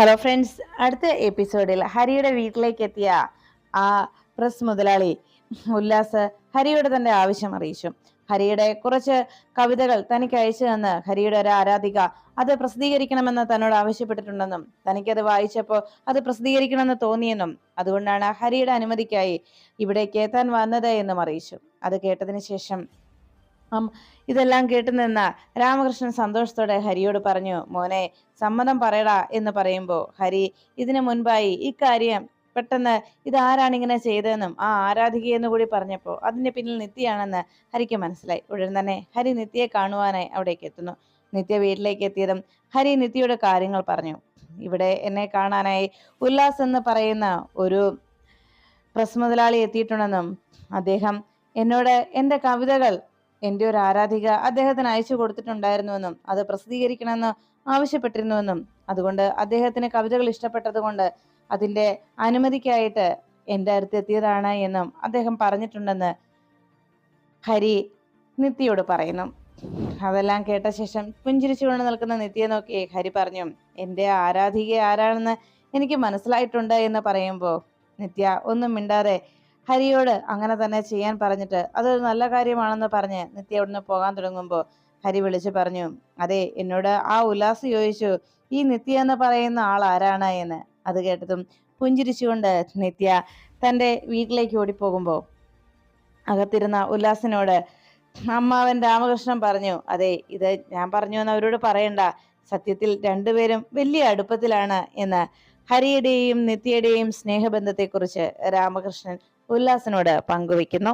Hello friends അടുത്ത എപ്പിസോഡിൽ ഹരിയുടെ വീട്ടിലേക്ക് എത്തിയ ആ പ്രസ് മുതലാളി ഉല്ലാസ് ഹരിയോട് തന്റെ ആവശ്യം അറിയിച്ചു. ഹരിയുടെ കുറച്ച് കവിതകൾ തനിക്ക് അയച്ചു തന്ന് ഹരിയുടെ ഒരു ആരാധിക അത് പ്രസിദ്ധീകരിക്കണമെന്ന് തന്നോട് ആവശ്യപ്പെട്ടിട്ടുണ്ടെന്നും തനിക്കത് വായിച്ചപ്പോൾ അത് പ്രസിദ്ധീകരിക്കണമെന്ന് തോന്നിയെന്നും അതുകൊണ്ടാണ് ഹരിയുടെ അനുമതിക്കായി ഇവിടേക്ക് താൻ വന്നത് എന്നും അറിയിച്ചു. അത് കേട്ടതിന് ശേഷം ഇതെല്ലാം കേട്ടു നിന്ന രാമകൃഷ്ണൻ സന്തോഷത്തോടെ ഹരിയോട് പറഞ്ഞു മോനെ സമ്മതം പറയടാ എന്ന് പറയുമ്പോൾ ഹരി ഇതിനു മുൻപായി ഇക്കാര്യം പെട്ടെന്ന് ഇതാരാണ് ആരാണ് ഇങ്ങനെ ചെയ്തതെന്നും ആ ആരാധികയെന്ന് കൂടി പറഞ്ഞപ്പോൾ അതിന്റെ പിന്നിൽ നിത്യയാണെന്ന് ഹരിക്ക് മനസ്സിലായി. ഉടൻ തന്നെ ഹരി നിത്യയെ കാണുവാനായി അവിടേക്ക് എത്തുന്നു. നിത്യ വീട്ടിലേക്ക് എത്തിയതും ഹരി നിത്യയുടെ കാര്യങ്ങൾ പറഞ്ഞു. ഇവിടെ എന്നെ കാണാനായി ഉല്ലാസ് എന്ന് പറയുന്ന ഒരു പ്രസ് മുതലാളി എത്തിയിട്ടുണ്ടെന്നും അദ്ദേഹം എന്നോട് എന്റെ കവിതകൾ എന്റെ ഒരു ആരാധിക അദ്ദേഹത്തിന് അയച്ചു കൊടുത്തിട്ടുണ്ടായിരുന്നുവെന്നും അത് പ്രസിദ്ധീകരിക്കണമെന്ന് ആവശ്യപ്പെട്ടിരുന്നുവെന്നും. അതുകൊണ്ട് അദ്ദേഹത്തിന് കവിതകൾ ഇഷ്ടപ്പെട്ടതുകൊണ്ട് അതിന്റെ അനുമതിക്കായിട്ട് എന്റെ അടുത്ത് എത്തിയതാണ് എന്നും അദ്ദേഹം പറഞ്ഞിട്ടുണ്ടെന്ന് ഹരി നിത്യയോട് പറയുന്നു. അതെല്ലാം കേട്ട ശേഷം പുഞ്ചിരിച്ചുകൊണ്ട് നിൽക്കുന്ന നിത്യയെ നോക്കി ഹരി പറഞ്ഞു എന്റെ ആരാധിക ആരാണെന്ന് എനിക്ക് മനസ്സിലായിട്ടുണ്ട് എന്ന് പറയുമ്പോൾ നിത്യ ഒന്നും മിണ്ടാതെ ഹരിയോട് അങ്ങനെ തന്നെ ചെയ്യാൻ പറഞ്ഞിട്ട് അതൊരു നല്ല കാര്യമാണെന്ന് പറഞ്ഞ് നിത്യ അവിടുന്ന് പോകാൻ തുടങ്ങുമ്പോൾ ഹരി വിളിച്ചു പറഞ്ഞു അതെ എന്നോട് ആ ഉല്ലാസ് ചോദിച്ചു ഈ നിത്യ എന്ന് പറയുന്ന ആൾ ആരാണ് എന്ന്? അത് കേട്ടതും പുഞ്ചിരിച്ചുകൊണ്ട് നിത്യ തന്റെ വീട്ടിലേക്ക് ഓടിപ്പോകുമ്പോൾ അകത്തിരുന്ന ഉല്ലാസിനോട് അമ്മാവൻ രാമകൃഷ്ണൻ പറഞ്ഞു അതെ ഇത് ഞാൻ പറഞ്ഞു എന്ന് അവരോട് പറയണ്ട സത്യത്തിൽ രണ്ടുപേരും വലിയ അടുപ്പത്തിലാണ് എന്ന് ഹരിയുടെയും നിത്യയുടെയും സ്നേഹബന്ധത്തെക്കുറിച്ച് രാമകൃഷ്ണൻ ഉല്ലാസിനോട് പങ്കുവെക്കുന്നു